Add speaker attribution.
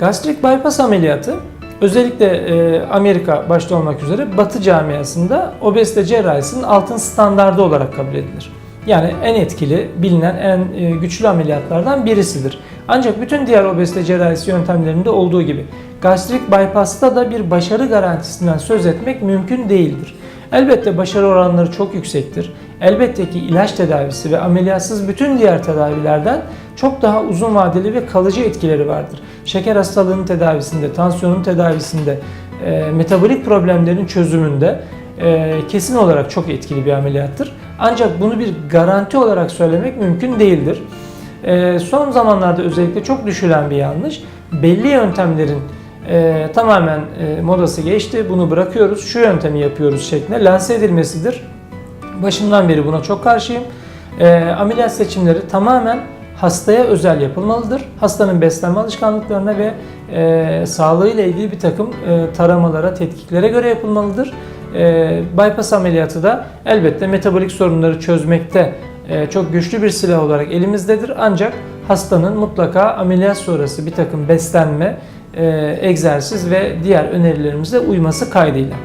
Speaker 1: Gastrik bypass ameliyatı özellikle e, Amerika başta olmak üzere Batı camiasında obezite cerrahisinin altın standardı olarak kabul edilir. Yani en etkili, bilinen en e, güçlü ameliyatlardan birisidir. Ancak bütün diğer obezite cerrahisi yöntemlerinde olduğu gibi gastrik bypass'ta da bir başarı garantisinden söz etmek mümkün değildir. Elbette başarı oranları çok yüksektir. Elbette ki ilaç tedavisi ve ameliyatsız bütün diğer tedavilerden çok daha uzun vadeli ve kalıcı etkileri vardır. Şeker hastalığının tedavisinde, tansiyonun tedavisinde, e, metabolik problemlerin çözümünde e, kesin olarak çok etkili bir ameliyattır. Ancak bunu bir garanti olarak söylemek mümkün değildir. E, son zamanlarda özellikle çok düşülen bir yanlış. Belli yöntemlerin e, tamamen e, modası geçti, bunu bırakıyoruz, şu yöntemi yapıyoruz şeklinde lanse edilmesidir. Başından beri buna çok karşıyım. E, ameliyat seçimleri tamamen hastaya özel yapılmalıdır. Hastanın beslenme alışkanlıklarına ve e, sağlığıyla ilgili bir takım e, taramalara, tetkiklere göre yapılmalıdır. E, bypass ameliyatı da elbette metabolik sorunları çözmekte e, çok güçlü bir silah olarak elimizdedir. Ancak hastanın mutlaka ameliyat sonrası bir takım beslenme, e, egzersiz ve diğer önerilerimize uyması kaydıyla.